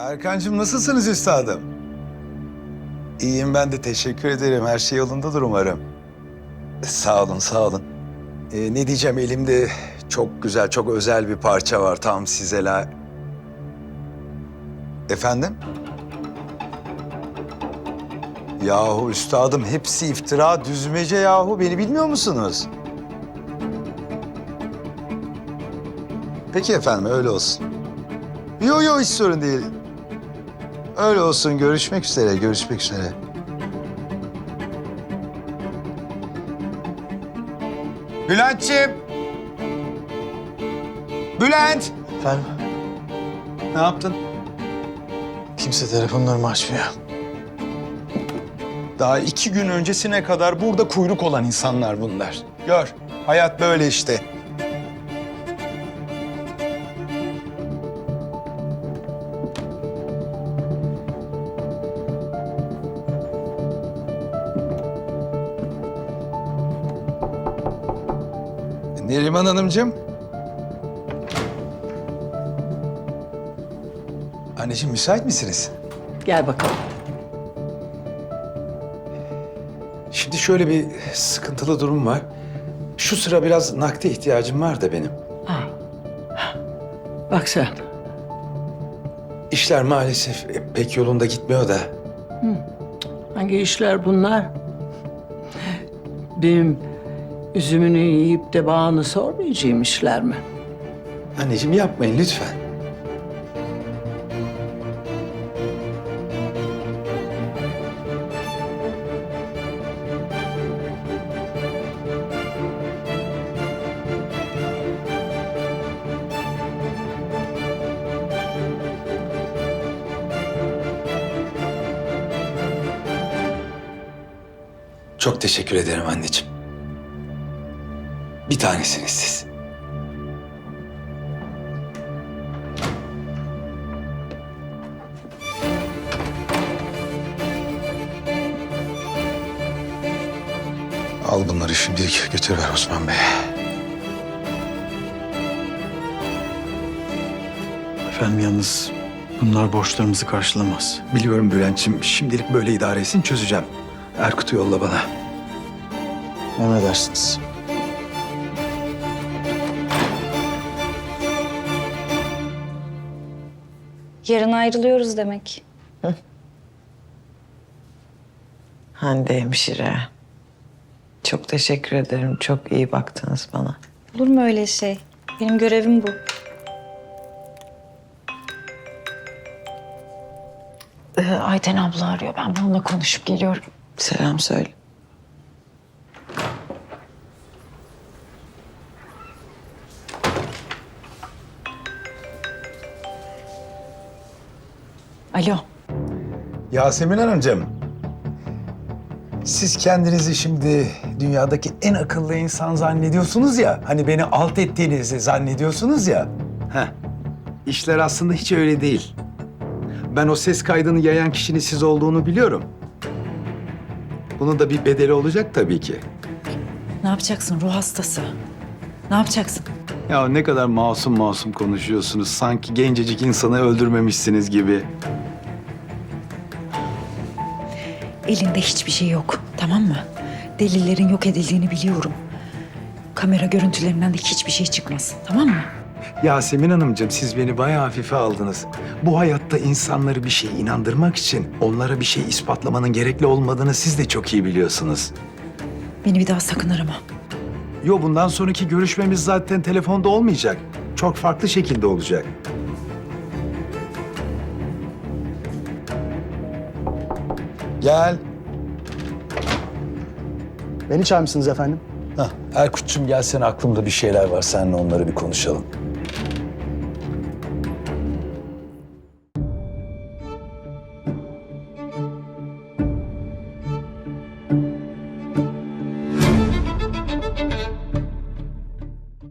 Erkancığım nasılsınız üstadım? İyiyim ben de teşekkür ederim. Her şey yolundadır umarım. Sağ olun, sağ olun. Ee, ne diyeceğim elimde çok güzel, çok özel bir parça var. Tam size la... Efendim? Yahu üstadım hepsi iftira, düzmece yahu. Beni bilmiyor musunuz? Peki efendim öyle olsun. Yo yo hiç sorun değil. Öyle olsun. Görüşmek üzere. Görüşmek üzere. Bülent'ciğim. Bülent. Efendim? Ne yaptın? Kimse telefonlarımı açmıyor. Daha iki gün öncesine kadar burada kuyruk olan insanlar bunlar. Gör. Hayat böyle işte. Neriman Hanımcığım. Anneciğim müsait misiniz? Gel bakalım. Şimdi şöyle bir sıkıntılı durum var. Şu sıra biraz nakde ihtiyacım var da benim. Bak sen. İşler maalesef pek yolunda gitmiyor da. Hangi işler bunlar? Benim üzümünü yiyip de bağını sormayacağım işler mi? Anneciğim yapmayın lütfen. Çok teşekkür ederim anneciğim. Bir tanesiniz siz. Al bunları şimdilik götür ver Osman Bey. Efendim yalnız bunlar borçlarımızı karşılamaz. Biliyorum Bülent'ciğim şimdilik böyle idare etsin çözeceğim. Erkut'u yolla bana. Emredersiniz. Yarın ayrılıyoruz demek. Hande hemşire. Çok teşekkür ederim. Çok iyi baktınız bana. Olur mu öyle şey? Benim görevim bu. Ee, Ayten abla arıyor. Ben onunla konuşup geliyorum. Selam söyle. Alo. Yasemin Hanımcığım. Siz kendinizi şimdi dünyadaki en akıllı insan zannediyorsunuz ya. Hani beni alt ettiğinizi zannediyorsunuz ya. Heh. İşler aslında hiç öyle değil. Ben o ses kaydını yayan kişinin siz olduğunu biliyorum. Bunun da bir bedeli olacak tabii ki. Ne yapacaksın ruh hastası? Ne yapacaksın? Ya ne kadar masum masum konuşuyorsunuz. Sanki gencecik insanı öldürmemişsiniz gibi. Elinde hiçbir şey yok. Tamam mı? Delillerin yok edildiğini biliyorum. Kamera görüntülerinden de hiçbir şey çıkmaz. Tamam mı? Yasemin Hanımcığım siz beni bayağı hafife aldınız. Bu hayatta insanları bir şeye inandırmak için onlara bir şey ispatlamanın gerekli olmadığını siz de çok iyi biliyorsunuz. Beni bir daha sakın arama. Yo bundan sonraki görüşmemiz zaten telefonda olmayacak. Çok farklı şekilde olacak. Gel. Beni çağırmışsınız efendim. Hah, Erkut'cum gelsene aklımda bir şeyler var. Seninle onları bir konuşalım.